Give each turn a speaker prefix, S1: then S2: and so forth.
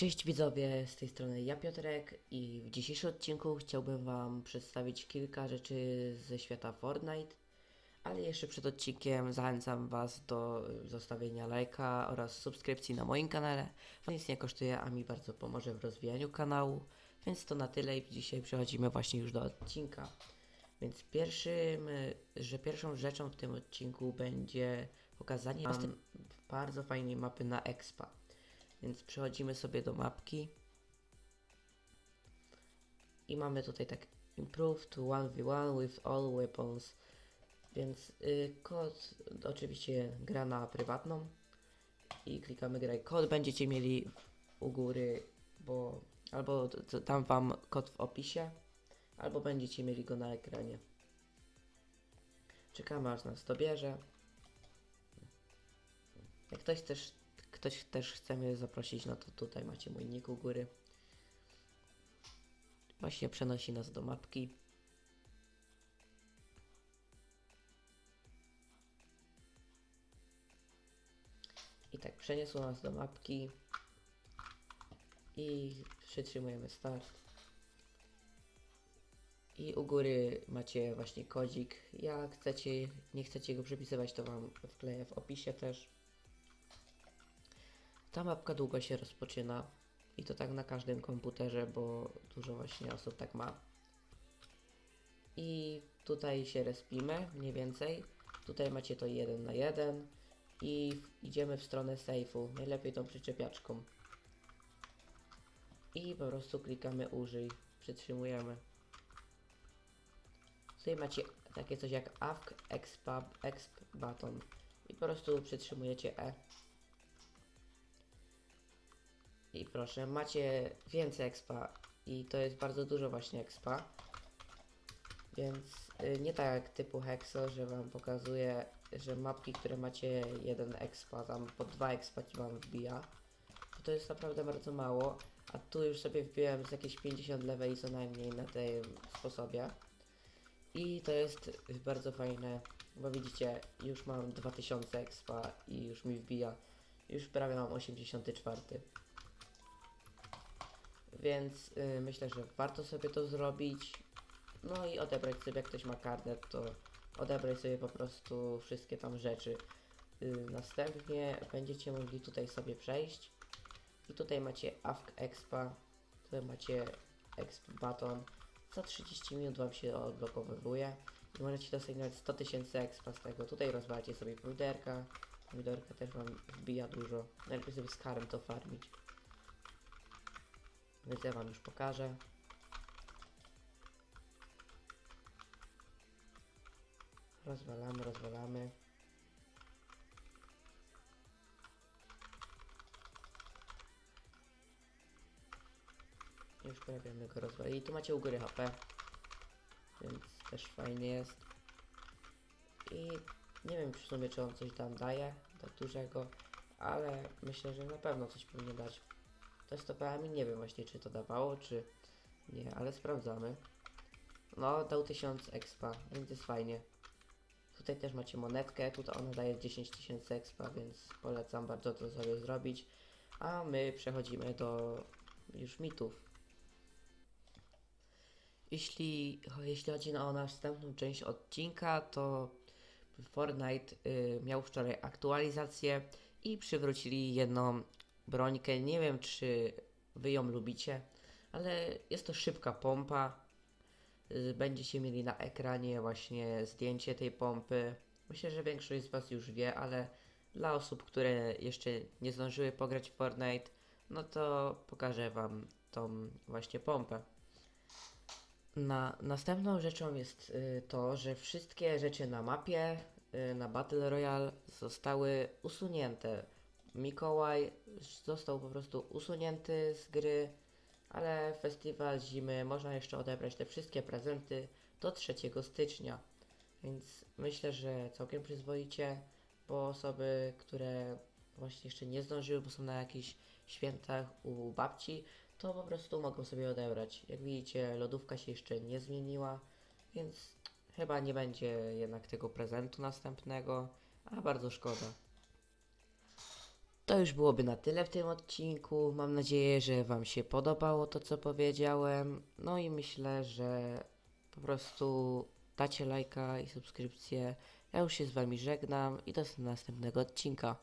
S1: Cześć widzowie, z tej strony ja Piotrek i w dzisiejszym odcinku chciałbym wam przedstawić kilka rzeczy ze świata Fortnite, ale jeszcze przed odcinkiem zachęcam was do zostawienia lajka oraz subskrypcji na moim kanale. To nic nie kosztuje, a mi bardzo pomoże w rozwijaniu kanału, więc to na tyle i dzisiaj przechodzimy właśnie już do odcinka. Więc pierwszym, że pierwszą rzeczą w tym odcinku będzie pokazanie bardzo fajnej mapy na Expa. Więc przechodzimy sobie do mapki. I mamy tutaj tak Improved 1v1 with all weapons. Więc y, kod oczywiście gra na prywatną. I klikamy graj. Kod będziecie mieli u góry, bo albo tam wam kod w opisie, albo będziecie mieli go na ekranie. Czekamy aż nas to bierze. Jak ktoś też, ktoś też chce mnie zaprosić, no to tutaj macie mój nick u góry. Właśnie przenosi nas do mapki. I tak, przeniosło nas do mapki. I przytrzymujemy start. I u góry macie właśnie kodzik. Jak chcecie, nie chcecie go przepisywać, to wam wkleję w opisie też. Ta mapka długo się rozpoczyna i to tak na każdym komputerze, bo dużo właśnie osób tak ma. I tutaj się respimy mniej więcej. Tutaj macie to jeden na jeden i w- idziemy w stronę sejfu, najlepiej tą przyczepiaczką. I po prostu klikamy użyj, przytrzymujemy. Tutaj macie takie coś jak AFK Exp, exp Button i po prostu przytrzymujecie E. I proszę, macie więcej expa i to jest bardzo dużo właśnie expa. Więc y, nie tak jak typu Hexo, że wam pokazuje, że mapki, które macie jeden expa, tam po dwa expa ci wam wbija. To, to jest naprawdę bardzo mało, a tu już sobie wbiłem z jakieś 50 leveli co najmniej na tym sposobie. I to jest bardzo fajne, bo widzicie, już mam 2000 expa i już mi wbija. Już prawie mam 84. Więc y, myślę, że warto sobie to zrobić. No i odebrać sobie, jak ktoś ma karnet, to odebrać sobie po prostu wszystkie tam rzeczy. Y, następnie będziecie mogli tutaj sobie przejść. I tutaj macie AFK Expa, tutaj macie Exp Baton. Co 30 minut Wam się odblokowywuje i możecie dostać nawet 100 tysięcy expa z tego. Tutaj rozwalacie sobie pomidorka. Pomidorka też Wam wbija dużo. Najlepiej sobie z karem to farmić. Więc ja Wam już pokażę. Rozwalamy, rozwalamy. Już prawie go rozwalili. I tu macie u góry HP. Więc też fajnie jest. I nie wiem w sumie czy on coś tam daje, tak dużego, ale myślę, że na pewno coś powinien dać. Testowałem i nie wiem właśnie czy to dawało, czy nie, ale sprawdzamy. No, dał 1000 expa, więc jest fajnie. Tutaj też macie monetkę, tutaj ona daje 10 tysięcy expa, więc polecam bardzo to sobie zrobić. A my przechodzimy do już mitów. Jeśli, jeśli chodzi o następną część odcinka, to Fortnite y, miał wczoraj aktualizację i przywrócili jedną brońkę. Nie wiem, czy wy ją lubicie, ale jest to szybka pompa. Y, Będziecie mieli na ekranie właśnie zdjęcie tej pompy. Myślę, że większość z Was już wie, ale dla osób, które jeszcze nie zdążyły pograć w Fortnite, no to pokażę Wam tą właśnie pompę. Na, następną rzeczą jest y, to, że wszystkie rzeczy na mapie, y, na Battle Royale zostały usunięte. Mikołaj został po prostu usunięty z gry, ale festiwal zimy można jeszcze odebrać te wszystkie prezenty do 3 stycznia. Więc myślę, że całkiem przyzwoicie, bo osoby, które właśnie jeszcze nie zdążyły, bo są na jakichś świętach u babci, to po prostu mogą sobie odebrać. Jak widzicie, lodówka się jeszcze nie zmieniła, więc chyba nie będzie jednak tego prezentu następnego, a bardzo szkoda. To już byłoby na tyle w tym odcinku. Mam nadzieję, że Wam się podobało to, co powiedziałem. No i myślę, że po prostu dacie lajka i subskrypcję. Ja już się z Wami żegnam i do następnego odcinka.